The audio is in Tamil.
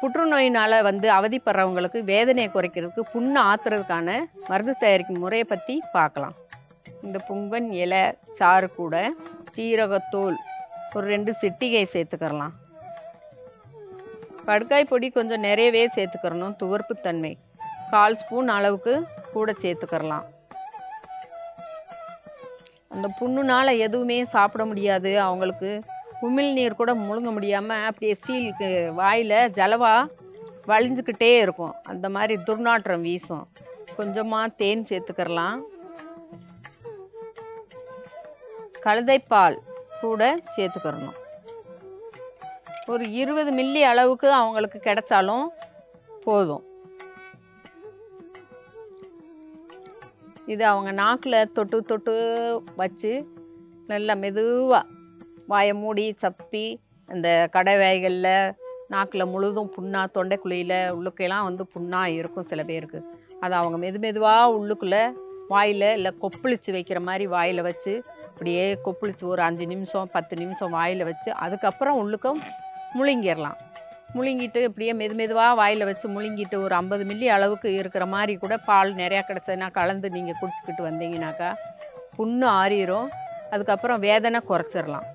புற்றுநோயினால் வந்து அவதிப்படுறவங்களுக்கு வேதனையை குறைக்கிறதுக்கு புண்ணு ஆத்துறதுக்கான மருந்து தயாரிக்கும் முறையை பற்றி பார்க்கலாம். இந்த புங்கன் இலை சாறு கூட சீரகத்தூள் ஒரு ரெண்டு சிட்டிகை சேர்த்துக்கிறலாம். கடுக்காய் பொடி கொஞ்சம் நிறையவே சேர்த்துக்கிறணும் துவர்ப்புத்தன்மை கால் ஸ்பூன் அளவுக்கு கூட சேர்த்துக்கிறலாம். அந்த புண்ணுனால் எதுவுமே சாப்பிட முடியாது. அவங்களுக்கு உமிழ்நீர் கூட முழுங்க முடியாமல் அப்படியே சீலுக்கு வாயில் ஜலவா வழிஞ்சுக்கிட்டே இருக்கும். அந்த மாதிரி துர்நாற்றம் வீசும். கொஞ்சமாக தேன் சேர்த்துக்கிறலாம். கழுதைப்பால் கூட சேர்த்துக்கிறணும். ஒரு இருபது மில்லி அளவுக்கு அவங்களுக்கு கிடைச்சாலும் போதும். இது அவங்க நாக்கில் தொட்டு தொட்டு வச்சு நல்லா மெதுவாக வாயை மூடி சப்பி அந்த கடை வாய்களில் நாக்கில் முழுதும் புண்ணாக தொண்டைக்குழியில் உள்ளுக்கையெல்லாம் வந்து புண்ணாக இருக்கும் சில பேருக்கு. அதை அவங்க மெது மெதுவாக உள்ளுக்குள்ளே வாயில் இல்லை கொப்பளிச்சு வைக்கிற மாதிரி வாயில் வச்சு அப்படியே கொப்பளிச்சு ஒரு அஞ்சு நிமிஷம் பத்து நிமிஷம் வாயில் வச்சு அதுக்கப்புறம் உள்ளுக்கும் முழுங்கிடலாம் முழுங்கிட்டு இப்படியே மெது மெதுவாக வாயில் வச்சு முழுங்கிட்டு ஒரு ஐம்பது மில்லி அளவுக்கு இருக்கிற மாதிரி கூட பால் நிறையா கிடச்சதுன்னா கலந்து நீங்கள் குடிச்சிக்கிட்டு வந்தீங்கனாக்கா புண்ணு ஆறிரும். அதுக்கப்புறம் வேதனை குறைச்சிடலாம்